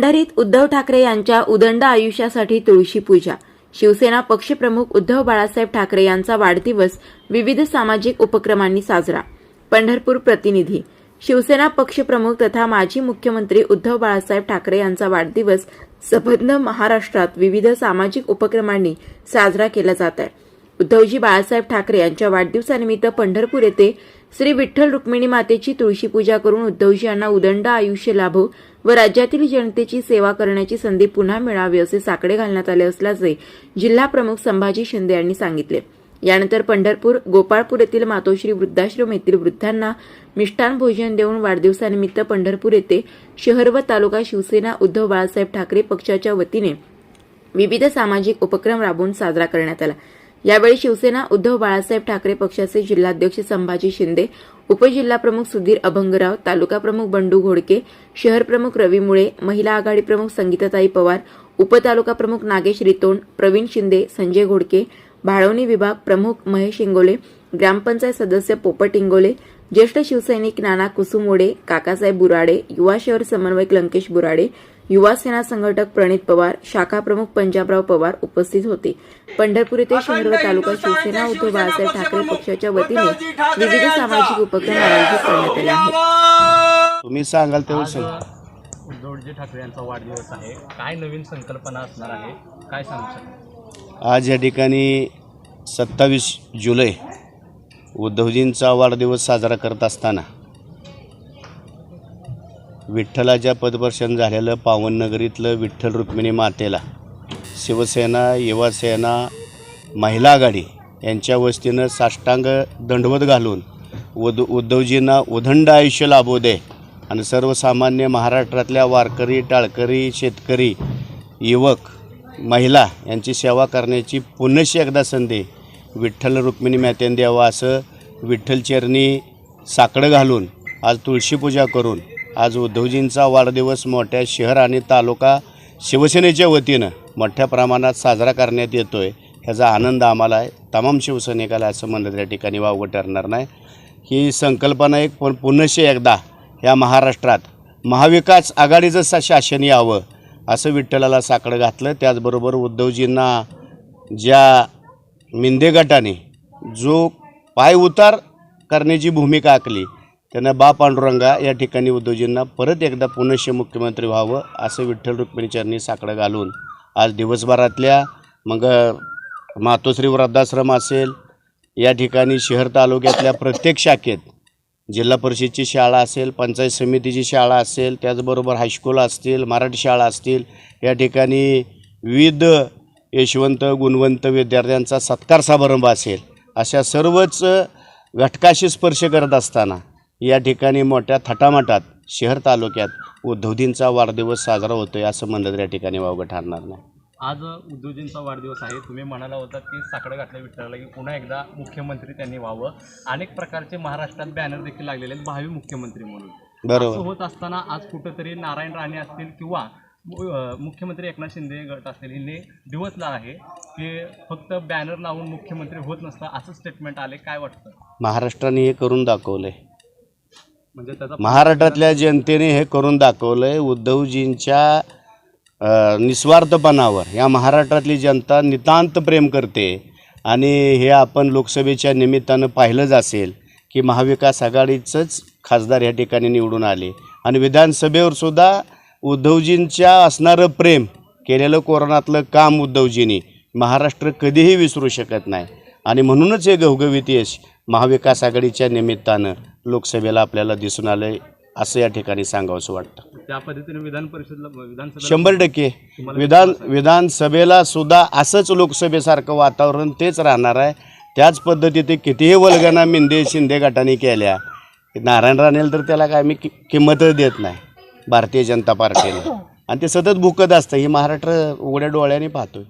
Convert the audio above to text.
पंढरीत उद्धव ठाकरे यांच्या उदंड आयुष्यासाठी तुळशी पूजा. शिवसेना पक्षप्रमुख उद्धव बाळासाहेब ठाकरे यांचा वाढदिवस विविध सामाजिक उपक्रमांनी साजरा. पंढरपूर प्रतिनिधी. शिवसेना पक्षप्रमुख तथा माजी मुख्यमंत्री उद्धव बाळासाहेब ठाकरे यांचा वाढदिवस सबंध महाराष्ट्रात विविध सामाजिक उपक्रमांनी साजरा केला जात आहे. उद्धवजी बाळासाहेब ठाकरे यांच्या वाढदिवसानिमित्त पंढरपूर येथे श्री विठ्ठल रुक्मिणी मातेची तुळशी पूजा करून उद्धवजी यांना उदंड आयुष्य लाभो व राज्यातील जनतेची सेवा करण्याची संधी पुन्हा मिळावी असे साकडे घालण्यात आले असल्याचे जिल्हा प्रमुख संभाजी शिंदे यांनी सांगितले. यानंतर पंढरपूर गोपाळपूर येथील मातोश्री वृद्धाश्रम येथील वृद्धांना मिष्टान भोजन देऊन वाढदिवसानिमित्त पंढरपूर येथे शहर व तालुका शिवसेना उद्धव बाळासाहेब ठाकरे पक्षाच्या वतीने विविध सामाजिक उपक्रम राबवून साजरा करण्यात आला. यावेळी शिवसेना उद्धव बाळासाहेब ठाकरे पक्षाचे जिल्हाध्यक्ष संभाजी शिंदे उपजिल्हाप्रमुख सुधीर अभंगराव तालुका प्रमुख बंडू घोडके शहर प्रमुख रवी मुळे महिला आघाडी प्रमुख संगीताताई पवार उपतालुका प्रमुख नागेश रितोंड प्रवीण शिंदे संजय घोडके भाळवणी विभाग प्रमुख महेश इंगोले ग्रामपंचायत सदस्य पोपट इंगोले ज्येष्ठ शिवसैनिक नाना कुसुमोडे काकासाहेब बुराडे युवा शहर समन्वयक लंकेश बुराडे युवा सेना संघटक प्रणित पवार शाखा प्रमुख पंजाबराव पवार उपस्थित होते. पंढरपूर येथे शहर व तालुका शिवसेना उद्धव बाळासाहेब ठाकरे पक्षाच्या वतीने विविध सामाजिक उपक्रम आयोजित करण्यात आले आहेत. तुम्ही सांगाल तेव्हा उद्धवजी ठाकरे यांचा वाढदिवस आहे. काय नवीन संकल्पना असणार आहे? काय सांगू आज या ठिकाणी सत्तावीस जुलै उद्धवजींचा वाढदिवस साजरा करत असताना विठ्ठलाच्या पदपर्शन झालेलं पावननगरीतलं विठ्ठल रुक्मिणी मातेला. शिवसेना युवासेना महिला आघाडी यांच्या वस्तीनं साष्टांग दंडवत घालून उद उद्धवजींना उदंड आयुष्य लाभू दे आणि सर्वसामान्य महाराष्ट्रातल्या वारकरी टाळकरी शेतकरी युवक महिला यांची सेवा करण्याची पुनश्च एकदा संधी विठ्ठल रुक्मिणी मातेन द्यावा असं विठ्ठलचरणी साकडं घालून आज तुळशीपूजा करून आज उद्धवजींचा वाढदिवस मोठ्या शहर आणि तालुका शिवसेनेच्या वतीनं मोठ्या प्रमाणात साजरा करण्यात येतो आहे ह्याचा आनंद आम्हाला आहे. तमाम शिवसैनिकाला असं म्हणलं त्या ठिकाणी वावगं ठरणार नाही. ही संकल्पना एक पण पुनशे एकदा या महाराष्ट्रात महाविकास आघाडीचं सा शासन यावं असं विठ्ठलाला साकडं घातलं. त्याचबरोबर उद्धवजींना ज्या मिंदे गटाने जो पाय उतार करण्याची भूमिका आखली त्यांना बा पांडुरंगा या ठिकाणी उद्धवजींना परत एकदा पुनश मुख्यमंत्री व्हावं असं विठ्ठल रुक्मिणीचरणी साकडं घालून आज दिवसभरातल्या मग मातोश्री वृद्धाश्रम असेल या ठिकाणी शहर तालुक्यातल्या प्रत्येक शाखेत जिल्हा परिषदची शाळा असेल पंचायत समितीची शाळा असेल त्याचबरोबर हायस्कूल असतील मराठी शाळा असतील या ठिकाणी विविध यशवंत गुणवंत विद्यार्थ्यांचा सत्कार समारंभ असेल अशा सर्वच घटकाशी स्पर्श करत असताना या ठिकाणी मोठ्या थटामटात शहर तालुक्यात उद्धवजींचा वाढदिवस साजरा होतो आहे असं म्हणलं तर या ठिकाणी वावगं ठरणार नाही. आज उद्धवजींचा वाढदिवस आहे. तुम्ही म्हणाला होता की साकडं घातलं विठ्ठलाला की पुन्हा एकदा मुख्यमंत्री त्यांनी व्हावं. अनेक प्रकारचे महाराष्ट्रात बॅनर देखील लागलेले आहेत. भावी मुख्यमंत्री म्हणून. बरोबर. होत असताना आज कुठंतरी नारायण राणे असतील किंवा मुख्यमंत्री एकनाथ शिंदे गट असतील यांनी दिवसला आहे की फक्त बॅनर लावून मुख्यमंत्री होत नसतं असं स्टेटमेंट आले. काय वाटतं? महाराष्ट्राने हे करून दाखवलं आहे म्हणजे त्याचा महाराष्ट्रातल्या जनतेने हे करून दाखवलं आहे उद्धवजींच्या निस्वार्थपणावर. या महाराष्ट्रातली जनता नितांत प्रेम करते आणि हे आपण लोकसभेच्या निमित्तानं पाहिलंच असेल की महाविकास आघाडीचंच खासदार या ठिकाणी निवडून आले. आणि विधानसभेवर सुद्धा उद्धवजींच्या असणारं प्रेम केलेलं कोरोनातलं काम उद्धवजींनी महाराष्ट्र कधीही विसरू शकत नाही. आणि म्हणूनच हे घवघवीत यश महाविकास आघाडीच्या निमित्तानं लोकसभेला आपल्याला दिसून आलं असं या ठिकाणी सांगावंसं वाटतं. त्या पद्धतीने विधान परिषदला शंभर टक्के. विधान विधानसभेला सुद्धा असंच लोकसभेसारखं वातावरण तेच राहणार आहे. त्याच पद्धतीने कितीही वल्गना मिंदे शिंदे गटाने केल्या नारायण राणेला तर त्याला काय मी कि किंमतच देत नाही भारतीय जनता पार्टीला. आणि ते सतत भुकत असतं. ही महाराष्ट्र उघड्या डोळ्याने पाहतोय.